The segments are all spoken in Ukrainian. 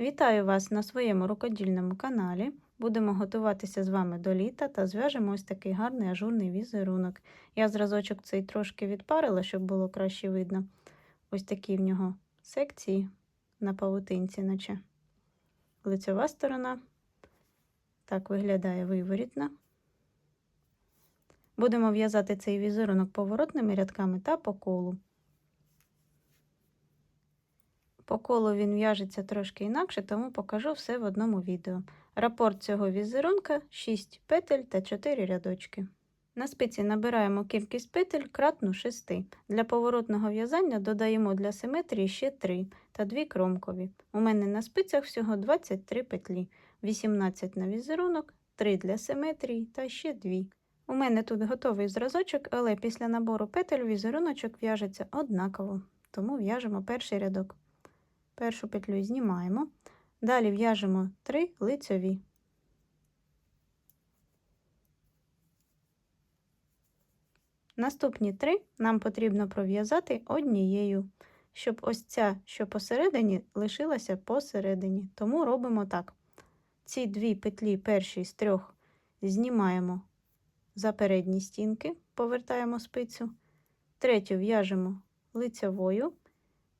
Вітаю вас на своєму рукодільному каналі. Будемо готуватися з вами до літа та зв'яжемо ось такий гарний ажурний візерунок. Я зразочок цей трошки відпарила, щоб було краще видно. Ось такі в нього секції на павутинці, наче лицьова сторона. Так виглядає виворітна. Будемо в'язати цей візерунок поворотними рядками та по колу. По колу він в'яжеться трошки інакше, тому покажу все в одному відео. Рапорт цього візерунка 6 петель та 4 рядочки. На спиці набираємо кількість петель кратну 6. Для поворотного в'язання додаємо для симетрії ще 3 та 2 кромкові. У мене на спицях всього 23 петлі, 18 на візерунок, 3 для симетрії та ще 2. У мене тут готовий зразочок, але після набору петель візеруночок в'яжеться однаково, тому в'яжемо перший рядок. Першу петлю знімаємо, далі в'яжемо 3 лицьові. Наступні три нам потрібно пров'язати однією, щоб ось ця, що посередині, лишилася посередині. Тому робимо так. Ці дві петлі перші з трьох знімаємо за передні стінки, повертаємо спицю, третю в'яжемо лицевою,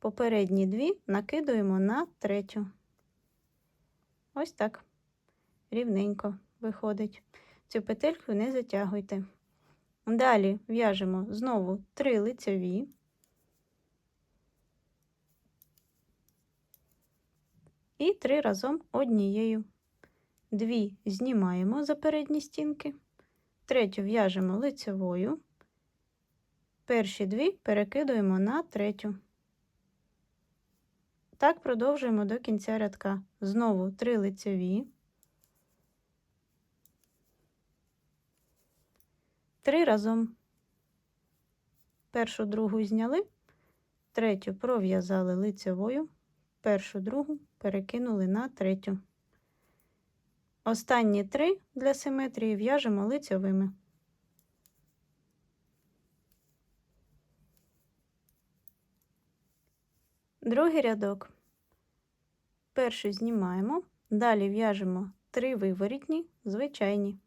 попередні дві накидуємо на третю. Ось так рівненько виходить. Цю петельку не затягуйте. Далі в'яжемо знову три лицеві. І три разом однією. Дві знімаємо за передні стінки, третю в'яжемо лицевою, перші дві перекидуємо на третю. Так продовжуємо до кінця рядка. Знову три лицеві. Три разом. Першу другу зняли, третю пров'язали лицевою, першу другу перекинули на третю. Останні три для симетрії в'яжемо лицьовими. Другий рядок. Першу знімаємо, далі в'яжемо три виворітні, звичайні.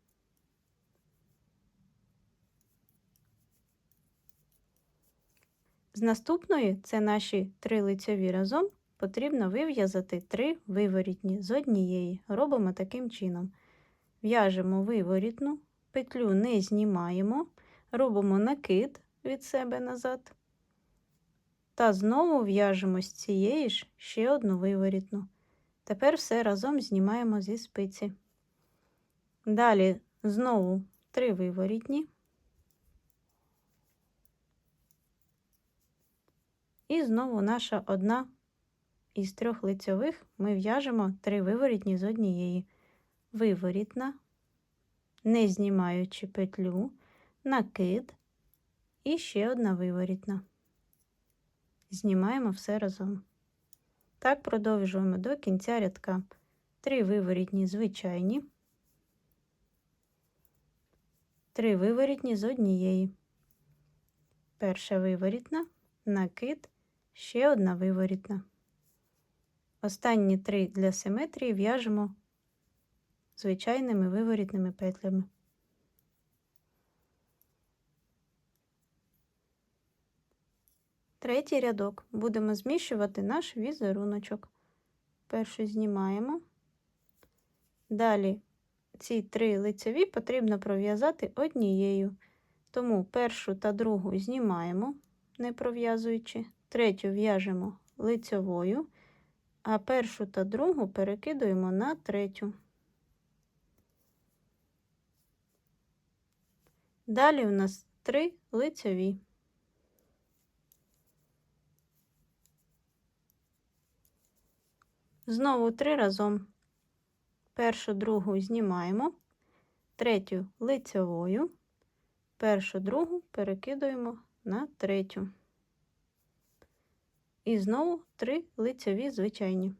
З наступної, це наші три лицеві разом, потрібно вив'язати три виворітні з однієї. Робимо таким чином. В'яжемо виворітну, петлю не знімаємо, робимо накид від себе назад. Та знову в'яжемо з цієї ж ще одну виворітну. Тепер все разом знімаємо зі спиці. Далі знову три виворітні. І знову наша одна із трьох лицьових ми в'яжемо три виворітні з однієї. Виворітна, не знімаючи петлю, накид і ще одна виворітна. Знімаємо все разом. Так продовжуємо до кінця рядка. Три виворітні звичайні, три виворітні з однієї. Перша виворітна, накид ще одна виворітна. Останні три для симетрії в'яжемо звичайними виворітними петлями. Третій рядок будемо зміщувати наш візеруночок. Першу знімаємо. Далі ці три лицеві потрібно пров'язати однією. Тому першу та другу знімаємо, не пров'язуючи, третю в'яжемо лицьовою, а першу та другу перекидуємо на третю. Далі у нас три лицьові. Знову три разом. Першу другу знімаємо, третю лицьовою, першу другу перекидуємо на третю. І знову три лицеві звичайні.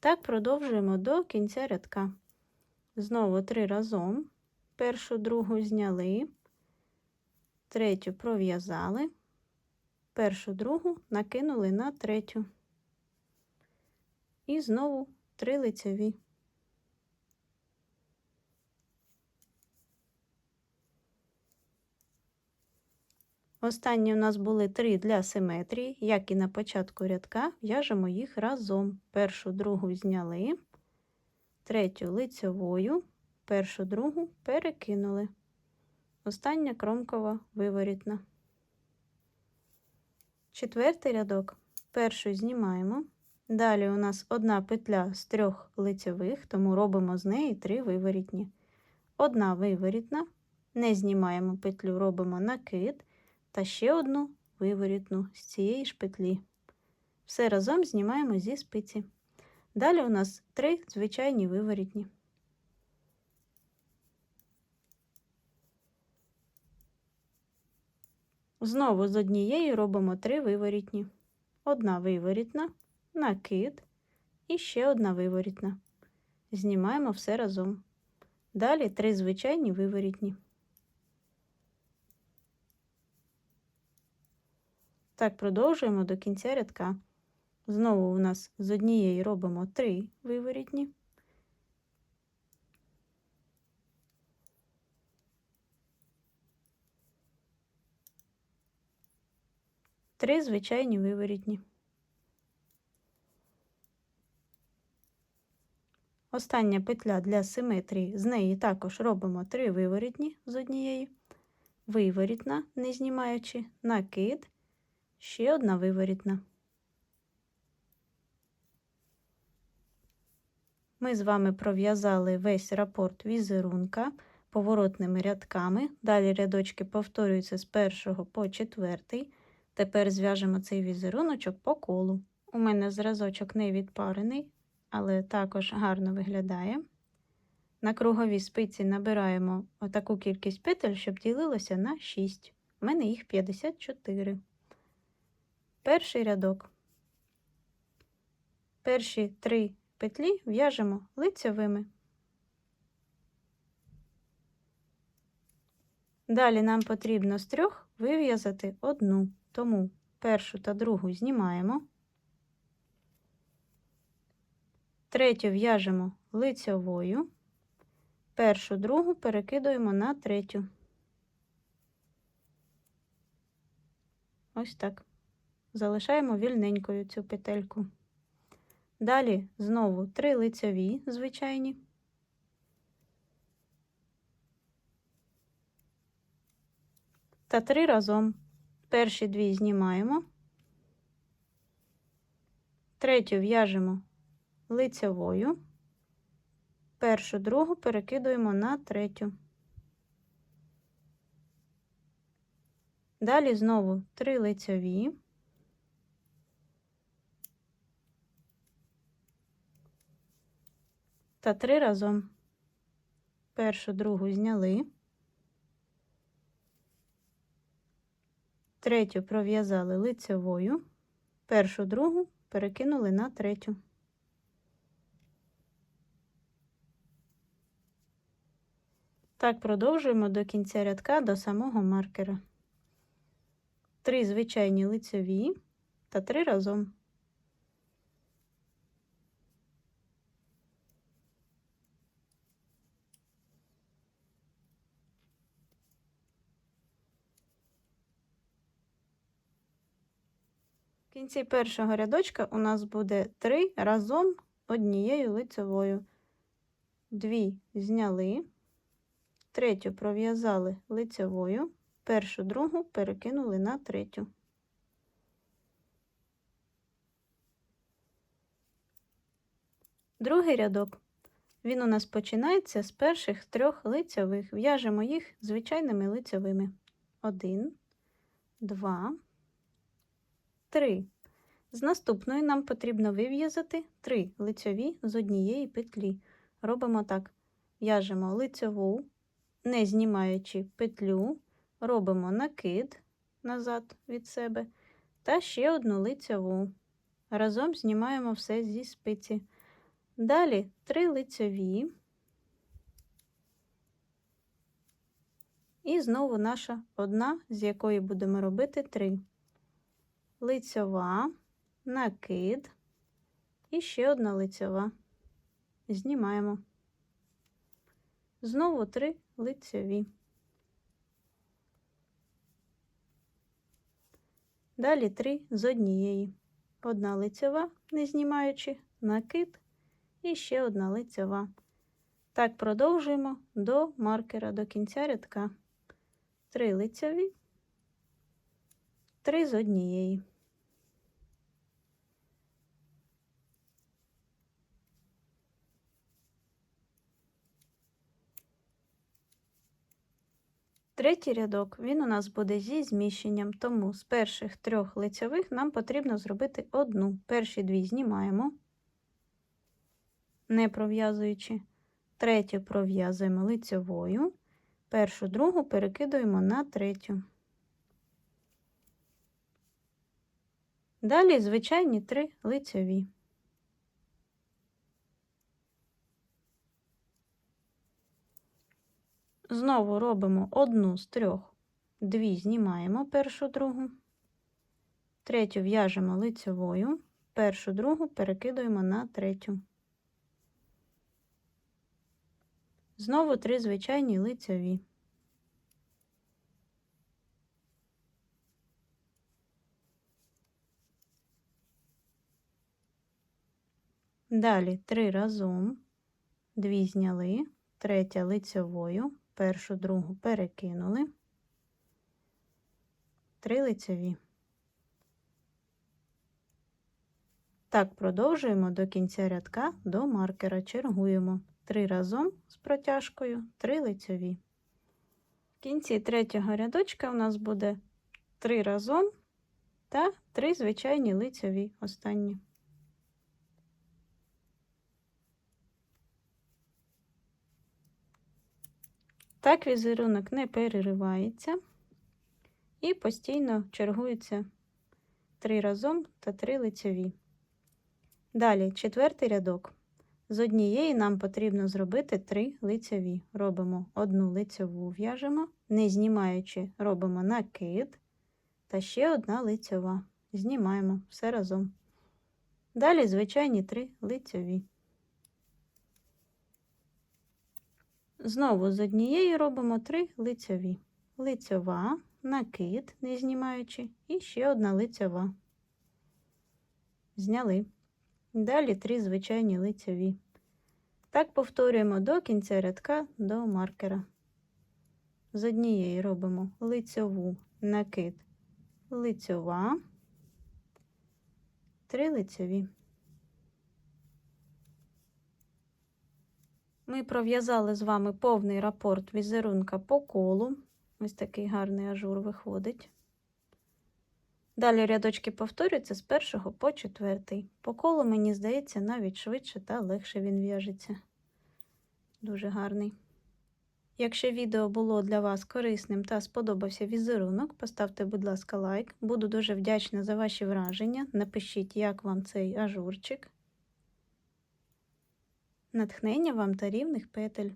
Так продовжуємо до кінця рядка. Знову три разом. Першу другу зняли, третю пров'язали, першу другу накинули на третю. І знову три лицеві. Останні у нас були три для симетрії, як і на початку рядка, в'яжемо їх разом. Першу другу зняли, третю лицьовою, першу другу перекинули. Остання кромкова виворітна. Четвертий рядок. Першу знімаємо. Далі у нас одна петля з трьох лицьових, тому робимо з неї три виворітні. Одна виворітна, не знімаємо петлю, робимо накид та ще одну виворітну з цієї ж петлі. Все разом знімаємо зі спиці. Далі у нас три звичайні виворітні. Знову з однієї робимо три виворітні. Одна виворітна, накид і ще одна виворітна. Знімаємо все разом. Далі три звичайні виворітні. Так, продовжуємо до кінця рядка. Знову у нас з однієї робимо три виворітні. Три звичайні виворітні. Остання петля для симетрії, з неї також робимо три виворітні з однієї, виворітна, не знімаючи, накид, ще одна виворітна. Ми з вами пров'язали весь рапорт візерунка поворотними рядками. Далі рядочки повторюються з першого по четвертий. Тепер зв'яжемо цей візеруночок по колу. У мене зразочок не відпарений, але також гарно виглядає. На круговій спиці набираємо отаку кількість петель, щоб ділилося на 6. У мене їх 54. Перший рядок. Перші три петлі в'яжемо лицьовими. Далі нам потрібно з трьох вив'язати одну, тому першу та другу знімаємо. Третю в'яжемо лицьовою, першу другу перекидуємо на третю. Ось так. Залишаємо вільненькою цю петельку. Далі знову три лицьові звичайні. Та три разом. Перші дві знімаємо, третю в'яжемо лицьовою, першу другу перекидуємо на третю. Далі знову три лицьові. Та три разом. Першу другу зняли, третю пров'язали лицьовою, першу другу перекинули на третю. Так продовжуємо до кінця рядка до самого маркера. Три звичайні лицеві та три разом. В кінці першого рядочка у нас буде три разом однією лицевою. Дві зняли третю пров'язали лицевою, першу другу перекинули на третю. Другий рядок. Він у нас починається з перших трьох лицевих. В'яжемо їх звичайними лицевими. Один, два, три. З наступної нам потрібно вив'язати три лицеві з однієї петлі. Робимо так: в'яжемо лицеву, не знімаючи петлю, робимо накид назад від себе та ще одну лицеву. Разом знімаємо все зі спиці. Далі три лицеві. І знову наша одна, з якої будемо робити три. Лицьова, накид і ще одна лицьова. Знімаємо. Знову три лицьові. Далі три з однієї. Одна лицьова, не знімаючи, накид і ще одна лицьова. Так продовжуємо до маркера, до кінця рядка. Три лицьові, три з однієї. Третій рядок він у нас буде зі зміщенням, тому з перших трьох лицьових нам потрібно зробити одну. Перші дві знімаємо, не пров'язуючи. Третю пров'язуємо лицьовою, першу другу перекидуємо на третю. Далі звичайні три лицьові. Знову робимо одну з трьох, дві знімаємо першу другу, третю в'яжемо лицьовою, першу другу перекидуємо на третю. Знову три звичайні лицьові. Далі три разом, дві зняли, третя лицьовою, першу другу перекинули, три лицеві. Так продовжуємо до кінця рядка до маркера, чергуємо три разом з протяжкою, три лицеві. В кінці третього рядочка у нас буде три разом та три звичайні лицеві останні. Так візерунок не переривається і постійно чергується три разом та три лицеві. Далі четвертий рядок. З однієї нам потрібно зробити три лицеві. Робимо одну лицеву в'яжемо, не знімаючи, робимо накид та ще одна лицева. Знімаємо все разом. Далі звичайні три лицеві. Знову з однієї робимо три лицьові. Лицьова, накид, не знімаючи, і ще одна лицьова. Зняли. Далі три звичайні лицьові. Так повторюємо до кінця рядка до маркера. З однієї робимо лицьову, накид, лицьова, три лицьові. Ми пров'язали з вами повний рапорт візерунка по колу. Ось такий гарний ажур виходить. Далі рядочки повторюються з першого по четвертий. По колу, мені здається, навіть швидше та легше він в'яжеться. Дуже гарний. Якщо відео було для вас корисним та сподобався візерунок, поставте, будь ласка, лайк. Буду дуже вдячна за ваші враження. Напишіть, як вам цей ажурчик. Натхнення вам та рівних петель.